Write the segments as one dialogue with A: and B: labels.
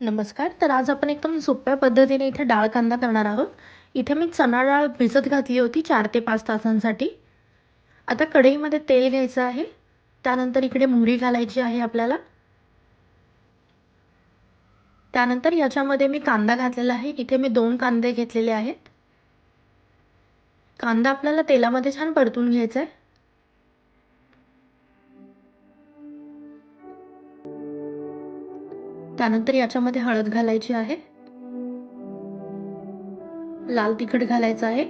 A: नमस्कार तर आज आपण एकदम सोप्या पद्धतीने इथे डाळ कांदा करणार आहोत. इथे मी चणा डाळ भिजत घातली होती चार ते पाच तासांसाठी. आता कढईमध्ये तेल घ्यायचं आहे. त्यानंतर इकडे मोहरी घालायची आहे आपल्याला. त्यानंतर याच्यामध्ये मी कांदा घातलेला आहे. इथे मी दोन कांदे घेतलेले आहेत. कांदा आपल्याला तेलामध्ये छान परतून घ्यायचा आहे. त्यानंतर याच्यामध्ये हळद घालायची आहे. लाल तिखट घालायचं आहे.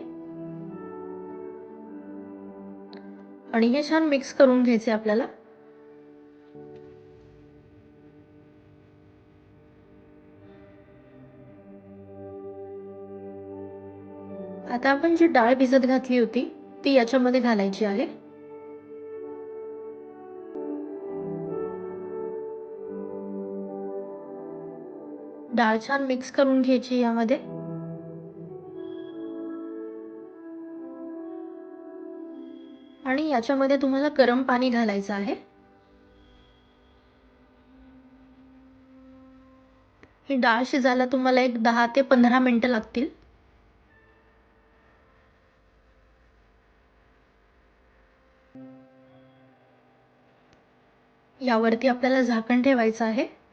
A: आणि हे छान मिक्स करून घ्यायचे आपल्याला. आता आपण जी डाळ भिजत घातली होती ती याच्यामध्ये घालायची आहे. डाळ छान मिक्स करून घ्यायची यामध्ये. आणि याच्यामध्ये तुम्हाला गरम पाणी घालायचं आहे. ही डाळ शिजायला तुम्हाला एक दहा ते पंधरा मिनटं लागतील. यावरती आपल्याला झाकण ठेवायचं आहे.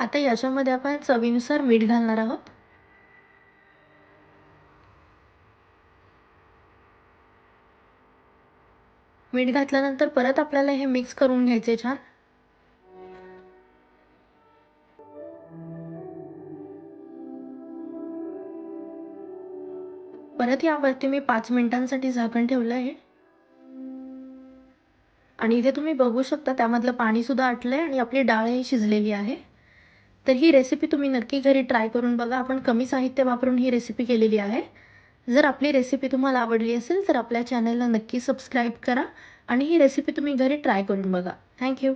A: आता याच्यामध्ये आपण चवीनुसार मीठ घालणार आहोत. मीठ घातल्यानंतर परत आपल्याला हे मिक्स करून घ्यायचे छान. परत यावरती मी पाच मिनिटांसाठी झाकण ठेवलं आहे. आणि इथे तुम्ही बघू शकता त्यामधलं पाणीसुद्धा आटलं आहे आणि आपली डाळ ही शिजलेली आहे. तर ही रेसिपी तुम्ही नक्की घरी ट्राय करून बघा. आपण कमी साहित्य वापरून ही रेसिपी केलेली आहे. जर आपली रेसिपी तुम्हाला आवडली असेल तर आपल्या चॅनलला नक्की सबस्क्राईब करा आणि ही रेसिपी तुम्ही घरी ट्राय करून बघा. थँक्यू